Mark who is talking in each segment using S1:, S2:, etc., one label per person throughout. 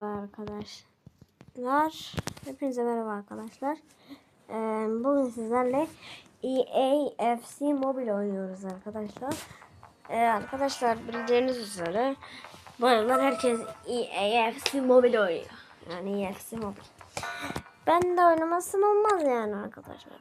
S1: arkadaşlar. Hepinize merhaba arkadaşlar. Ee, bugün sizlerle EAFC Mobile oynuyoruz arkadaşlar. Ee, arkadaşlar bildiğiniz üzere bu aralar herkes EAFC Mobile oynuyor. Yani EAFC Mobile. Ben de oynamasım olmaz yani arkadaşlar.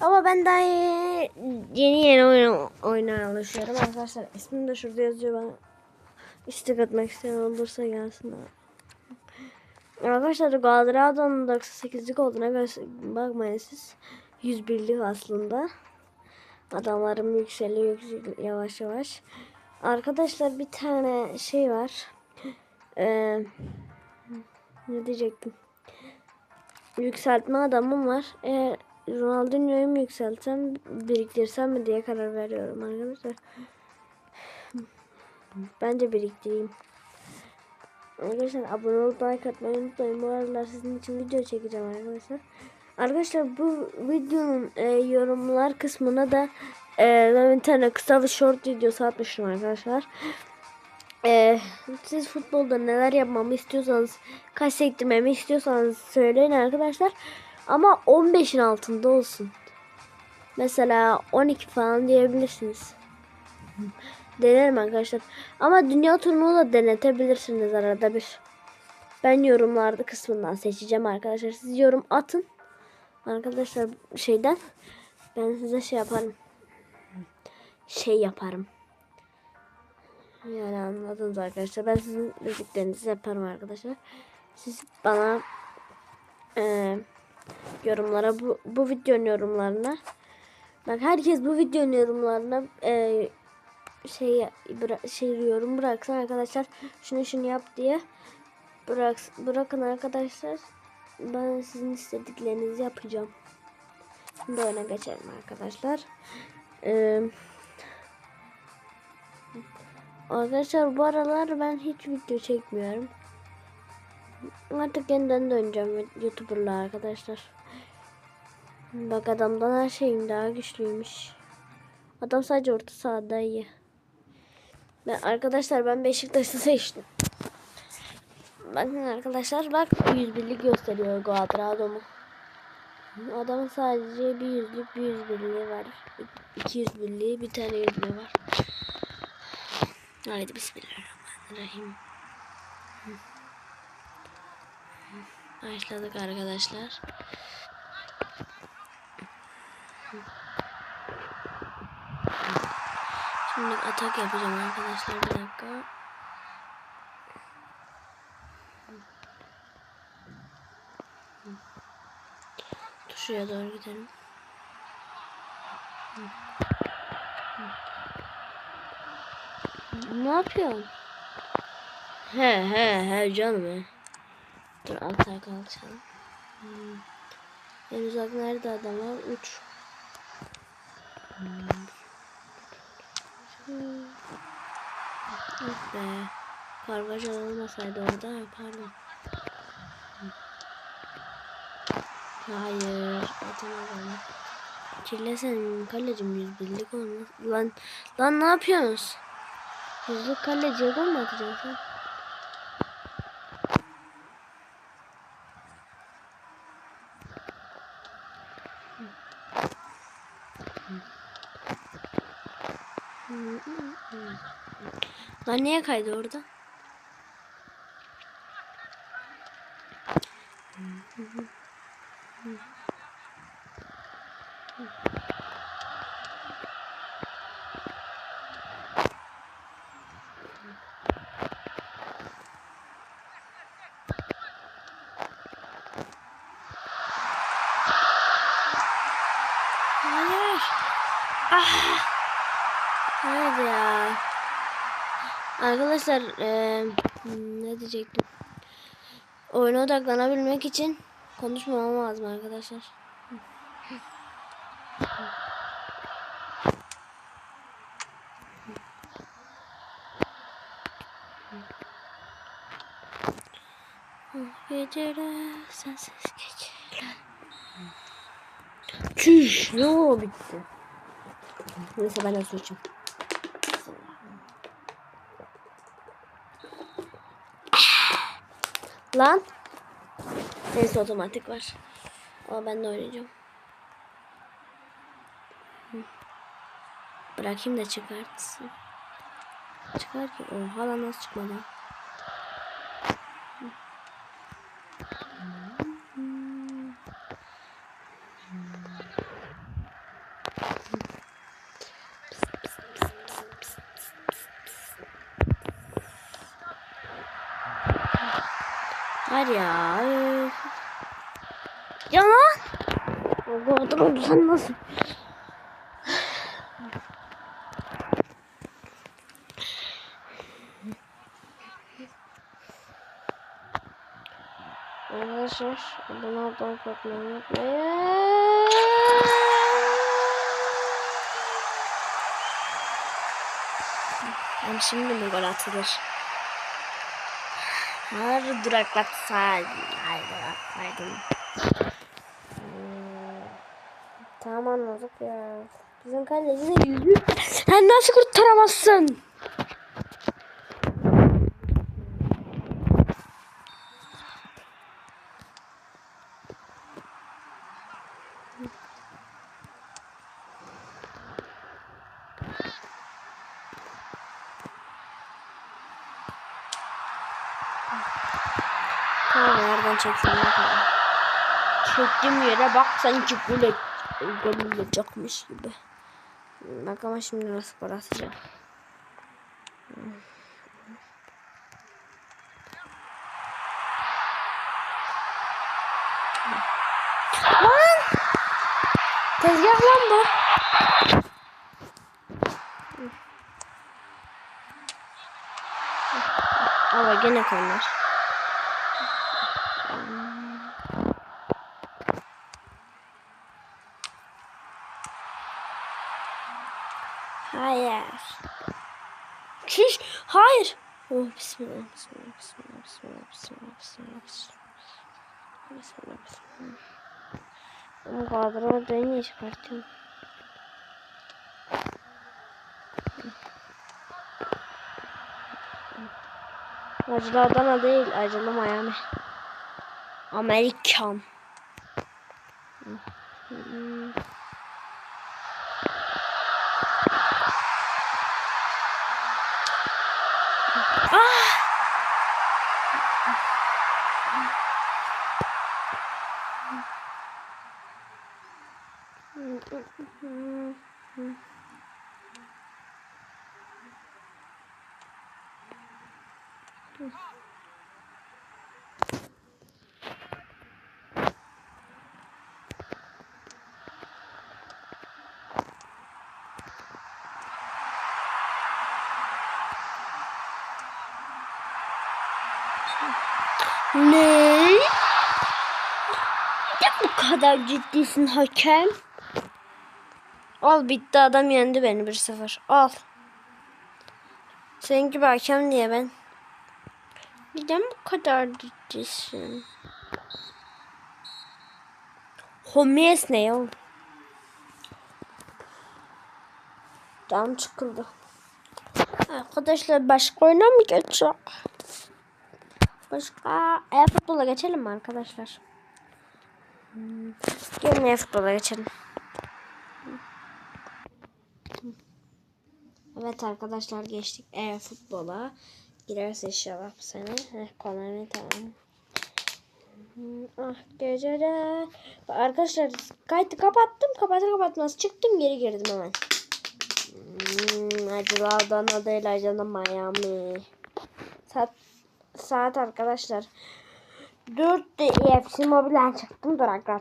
S1: Ama ben daha yeni yeni, oyuna, oyuna alışıyorum arkadaşlar. İsmim de şurada yazıyor bana. İstek atmak isteyen olursa gelsin abi. Arkadaşlar Galatasaray'ın 98'lik olduğuna bakmayın siz. 101'lik aslında. Adamlarım yükseliyor yavaş yavaş. Arkadaşlar bir tane şey var. Ee, ne diyecektim? Yükseltme adamım var. Eğer Ronaldinho'yu mu yükseltsem biriktirsem mi diye karar veriyorum arkadaşlar. Bence biriktireyim. Arkadaşlar abone olup like atmayı unutmayın. Bu aralar sizin için video çekeceğim arkadaşlar. Arkadaşlar bu videonun e, yorumlar kısmına da e, ben bir tane kısa bir short videosu atmıştım arkadaşlar. E, siz futbolda neler yapmamı istiyorsanız, kaç sektirmemi istiyorsanız söyleyin arkadaşlar. Ama 15'in altında olsun. Mesela 12 falan diyebilirsiniz. Denerim arkadaşlar. Ama dünya turunu da denetebilirsiniz arada bir. Ben yorumlarda kısmından seçeceğim arkadaşlar. Siz yorum atın. Arkadaşlar şeyden ben size şey yaparım. Şey yaparım. Yani anladınız arkadaşlar. Ben sizin dediklerinizi yaparım arkadaşlar. Siz bana e, yorumlara bu, bu videonun yorumlarına Bak herkes bu videonun yorumlarına e, şey şey yorum bıraksın arkadaşlar. Şunu şunu yap diye. Bırak bırakın arkadaşlar. Ben sizin istediklerinizi yapacağım. Şimdi geçelim arkadaşlar. Ee, arkadaşlar bu aralar ben hiç video çekmiyorum. Artık yeniden döneceğim YouTuber'la arkadaşlar. Bak adamdan her şeyim daha güçlüymüş. Adam sadece orta sahada iyi. Ben, arkadaşlar ben Beşiktaş'ı seçtim. Bakın arkadaşlar bak 101'lik gösteriyor Guadrado'mu. Adamın sadece bir yüzlük bir yüz birliği var. İki yüz birliği bir tane yüzlüğü var. Haydi bismillahirrahmanirrahim. Başladık arkadaşlar. Şimdi atak yapacağım arkadaşlar bir dakika. Şuraya doğru gidelim. Ne yapıyorsun? He he he canım. Dur atak alacağım. Hmm. En uzak nerede adamlar? Uç. Hmm. Ah be. Kargaca olmasaydı orada pardon. Hayır. Atamadım. Kirlesen kalecim yüz birlik olmaz. Lan, lan ne yapıyorsunuz? Yüzlük kaleciye gol mu atacaksın sen? Lan niye kaydı orada? Hayır. Ah. Hayır ya. Arkadaşlar ee, ne diyecektim? Oyuna odaklanabilmek için konuşmamam lazım arkadaşlar. Geceler sensiz geceler. Çüş ne bitti. Neyse ben de su. Lan. Neyse otomatik var. Ama ben de oynayacağım. Bırakayım da çıkartsın. Çıkar ki. Oha lan nasıl çıkmadı? Var ya. Ya lan. O kadar oldu sen nasıl? Arkadaşlar abone olmayı unutmayın. Yani şimdi mi gol atılır? Her duraklatsaydın. Hayır duraksaydın. Hmm. Tamam anladık ya. Bizim kaleci de yüzü. Sen nasıl kurtaramazsın? Tamam nereden çeksin. Çektiğim yere bak sanki gol olacakmış gibi. Bak ama şimdi nasıl gol atacağım. Lan! Tezgah lan bu. Ama gene koyar. Hayır. Çüş. Hayır. Oh, bismillah, bismillah, bismillah, bismillah, bismillah, bismillah, bismillah, bismillah, bismillah. Ama kadro dönüyor çıkartayım. Acılı Adana değil, acılı Miami. Amerikan. Hmm. Ah! Ne? Neden bu kadar ciddisin hakem? Al bitti adam yendi beni 1-0. Al. Senin gibi hakem diye ben. Neden bu kadar ciddisin? Homies ne ya? Tam çıkıldı. Arkadaşlar başka oyuna mı geçecek? Başka e-futbola geçelim mi arkadaşlar? Hmm. Gelin e-futbola geçelim. Evet arkadaşlar geçtik e-futbola. Girerse inşallah bu sene. Heh, Konami tamam. Ah gecede. Arkadaşlar kaydı kapattım. Kapatır kapatmaz çıktım geri girdim hemen. Hmm, acılardan adıyla acılardan Miami. Saat saat arkadaşlar. 4'te EFC Mobile'den çıktım duraklar.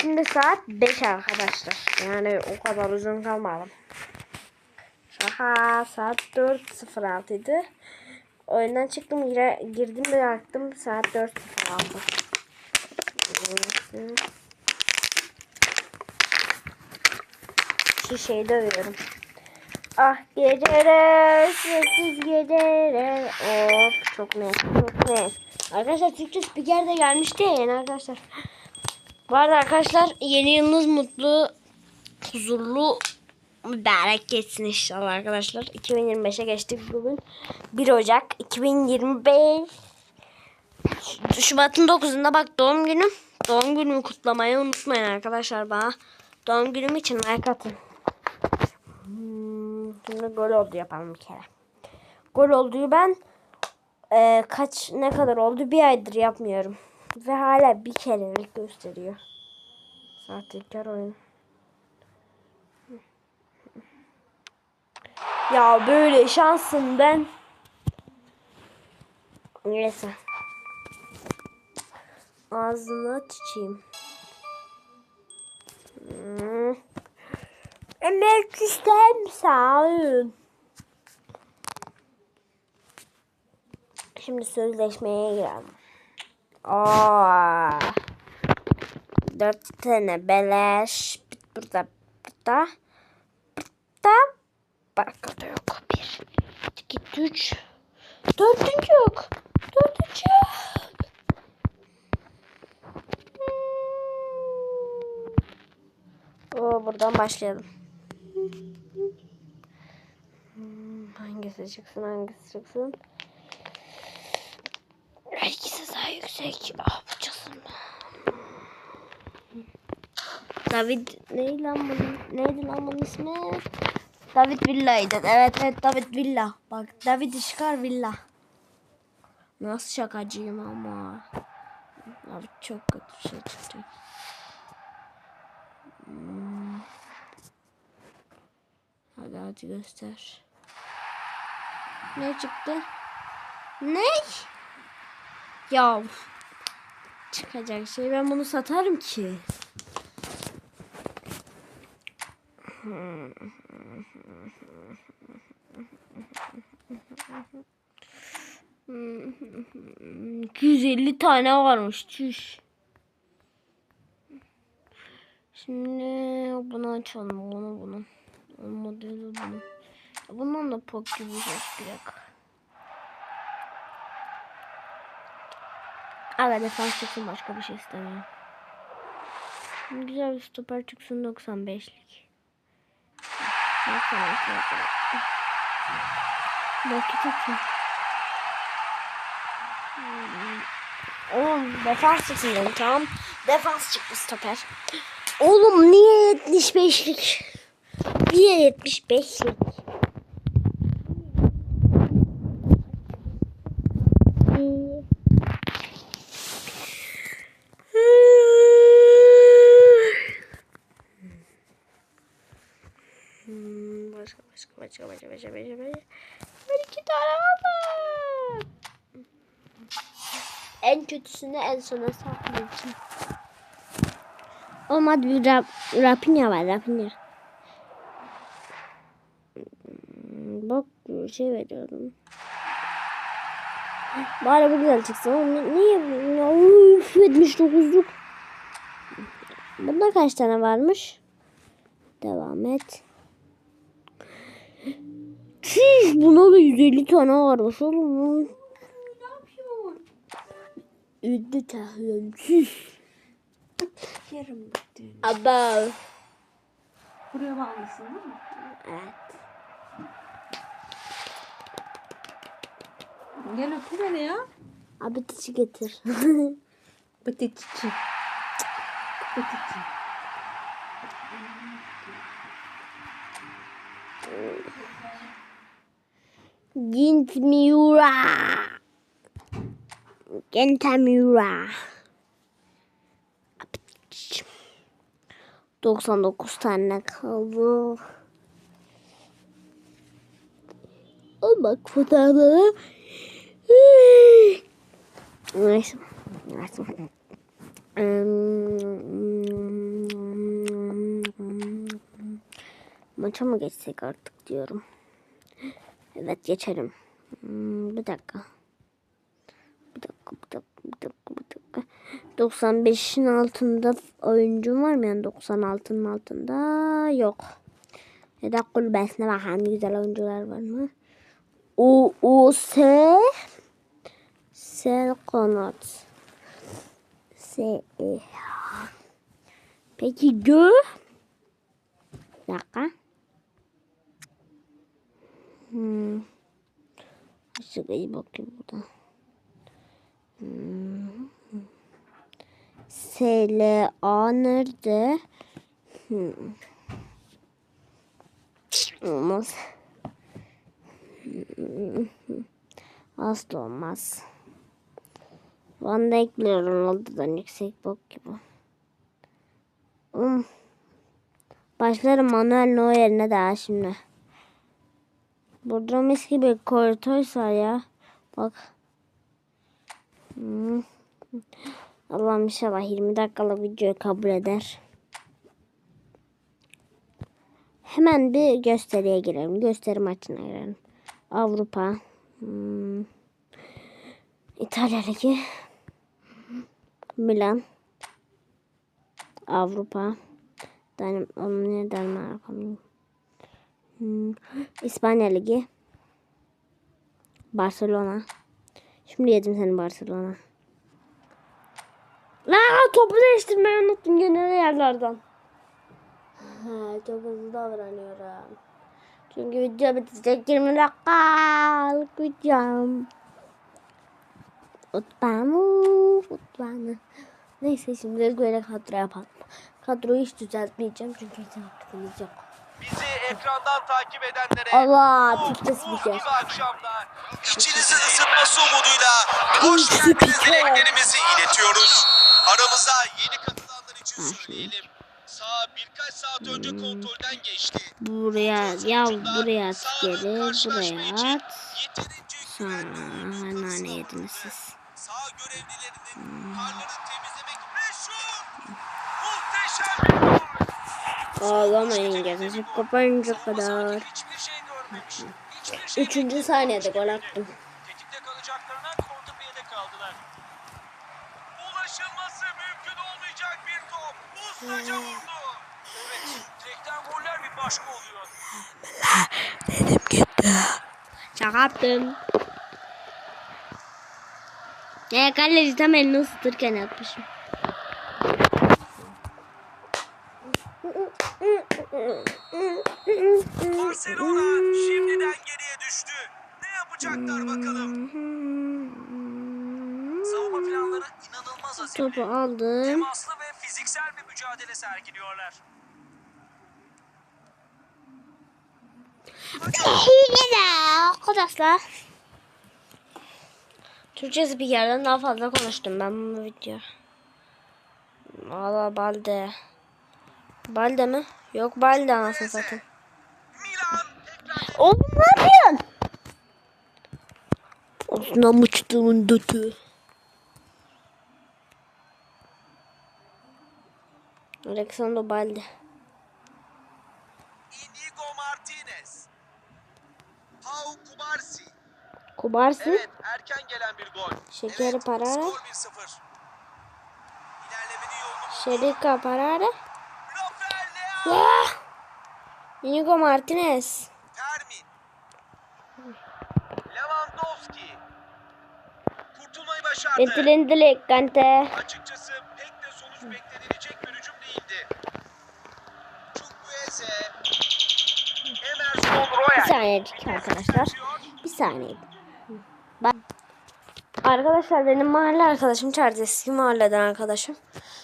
S1: Şimdi saat 5 arkadaşlar. Yani o kadar uzun kalmadım. Şaka saat 4.06 idi. Oyundan çıktım gire, girdim ve baktım saat 4.06. Şu şeyi dövüyorum. Ah geceler, sessiz geceler. Of çok net, çok net. Arkadaşlar Türkçe spiker de gelmişti ya arkadaşlar. Bu arada arkadaşlar yeni yılınız mutlu, huzurlu, mübarek geçsin inşallah arkadaşlar. 2025'e geçtik bugün. 1 Ocak 2025. Şubat'ın 9'unda bak doğum günüm. Doğum günümü kutlamayı unutmayın arkadaşlar bana. Doğum günüm için like atın. Hmm, şimdi gol oldu yapalım bir kere. Gol olduğu ben e, kaç ne kadar oldu bir aydır yapmıyorum. Ve hala bir kerelik gösteriyor. Sahtekar oyun. Ya böyle şansım ben. Neyse. Ağzına çiçeyim. Hmm. Emek sağ olun. Şimdi sözleşmeye girelim. Aa. Dört tane beleş. Burada, burada. Burada. Bakada yok. Bir, iki, üç. Dördüncü yok. Dördüncü yok. Oo, buradan başlayalım. Hmm, Hangisi çıksın hangisi çıksın. İkisi daha yüksek. Ah bu çıksın. David neydi lan bunun? Neydi lan bunun ismi? David Villa'ydı. Evet evet David Villa. Bak David Işkar Villa. Nasıl şakacıyım ama. Abi çok kötü şey çıktı. Hmm. Hadi hadi göster. Ne çıktı? Ne? Ya çıkacak şey ben bunu satarım ki. Hmm. 250 tane varmış. Çüş. Şimdi bunu açalım. Bunu bunu. Olmadı bunu. Bundan da pop gibi bir çıkacak. Aga defans çıksın başka bir şey istemiyorum. Güzel bir stoper çıksın 95'lik. 95'lik. Belki çıksın. Oğlum defans dedim tamam. Defans çıktı stoper. Oğlum niye 75'lik? Niye 75'lik? Hmm, başka başka başka başka başka. Ben iki tane aldım. En kötüsünü en sona saklayacağım. Olmadı bir rap, Rapinya var Rapinya. Hmm, Bak şey veriyorum. Bari bu güzel çıksın niye uf, 79'luk. Bunda kaç tane varmış? Devam et. Çüş buna da 150 tane oğlum.
S2: Ne yapıyorsun?
S1: Ünlü tahıyorum. Çüş.
S2: Yarım bitti.
S1: Aba.
S2: Buraya bağlısın değil mi?
S1: Evet.
S2: Gel öpü beni ya.
S1: Abi dışı getir.
S2: Pıtıççı. Pıtıççı.
S1: Gintmiura. Gentamura. 99 tane kaldı. Al bak fotoğrafları. Neyse. Neyse. Maça mı geçsek artık diyorum. Evet geçelim. Hmm, bir dakika. Bir dakika, bir dakika, bir dakika, bir dakika. 95'in altında oyuncum var mı? Yani 96'nın altında yok. Ya da kulübesine bakalım güzel oyuncular var mı? U, U, S Sel kanat. S, E. Peki gö? Dakika. Hmm. Şuraya bakayım burada. Hmm. S, L, A nerede? Hmm. Olmaz. Hmm. Asla olmaz. Van Dijk bile Ronaldo'dan yüksek bok gibi. Um. Başlarım Manuel Neuer'ine daha şimdi. Burada mis gibi var ya. Bak. Hmm. Allah'ım inşallah 20 dakikalık videoyu kabul eder. Hemen bir gösteriye girelim. Gösteri maçına girelim. Avrupa. Hmm. İtalya Ligi. Milan. Avrupa. Dan Omnia Danimarka. Hmm. İspanya Ligi. Barcelona. Şimdi yedim seni Barcelona. La topu değiştirmeyi unuttum gene de yerlerden. Ha, çok hızlı davranıyorum. Çünkü video bitecek 20 dakikalık videom. Utbamı, utbamı. Neyse şimdi böyle kadro yapalım. Kadroyu hiç düzeltmeyeceğim çünkü hiç vaktimiz yok.
S3: Bizi ekrandan takip edenlere
S1: Allah spiker.
S3: gibi akşamda içinizi ısıtması umuduyla hoş geldiniz dileklerimizi iletiyoruz. Aramıza yeni katılanlar için söyleyelim. Sağ birkaç saat önce kontrolden geçti.
S1: Buraya ya buraya at geri buraya at. Sonra yediniz siz?
S3: Sağ görevlilerinin karları temizlemek ve şut! Muhteşem!
S1: Ağlamayın gözünüzü kapayınca
S3: Savunma
S1: kadar.
S3: sanki hiçbir şey görmemiş. Hiçbir şey
S1: Üçüncü saniyede gol attım.
S3: Tetikte kalacaklarına kontrpiyede kaldılar. Ulaşılması mümkün olmayacak bir top. Ustaca vurdu. Evet, direkten goller bir başka oluyor.
S1: Şaka yaptım. Ya kaleci tam elini ısıtırken atmışım.
S3: Barcelona şimdiden geriye düştü. Ne yapacaklar bakalım. Savunma planları inanılmaz azimli.
S1: Topu aldım.
S3: Temaslı ve fiziksel bir mücadele sergiliyorlar.
S1: Arkadaşlar. Türkçesi bir yerden daha fazla konuştum ben bu video. Valla balde. Balde mi? Yok balde anasını satayım. Oğlum ne yapıyorsun? Osuna mıçtığımın dötü. Alexander Balde.
S3: Inigo Martinez. Pau Kubarsi.
S1: Kubarsi.
S3: Evet erken gelen bir gol.
S1: Şekeri
S3: evet,
S1: Parara.
S3: Skor 1-0. İlerlemenin yolunu buldu.
S1: Şerika Parare. Ya! Inigo Martinez.
S3: Termin. Lewandowski. Kurtulmayı başardı.
S1: Etilendilik Kante.
S3: Açıkçası pek de sonuç beklenilecek bir hücum değildi. Chukwueze. Emerson
S1: Bir
S3: Royal.
S1: saniyecik arkadaşlar. Bir saniye. Bak. Arkadaşlar benim mahalle arkadaşım çağırdı eski mahalleden arkadaşım.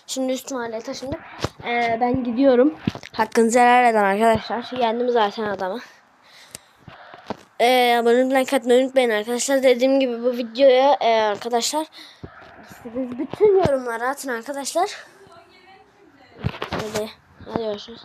S1: Şimdi üst mahalleye taşındık. Ee, ben gidiyorum. Hakkınızı helal eden arkadaşlar. Yendim zaten adamı. Ee, abone olmayı like atmayı unutmayın arkadaşlar. Dediğim gibi bu videoya e, arkadaşlar istediğiniz bütün yorumları atın arkadaşlar. Hadi, hadi görüşürüz.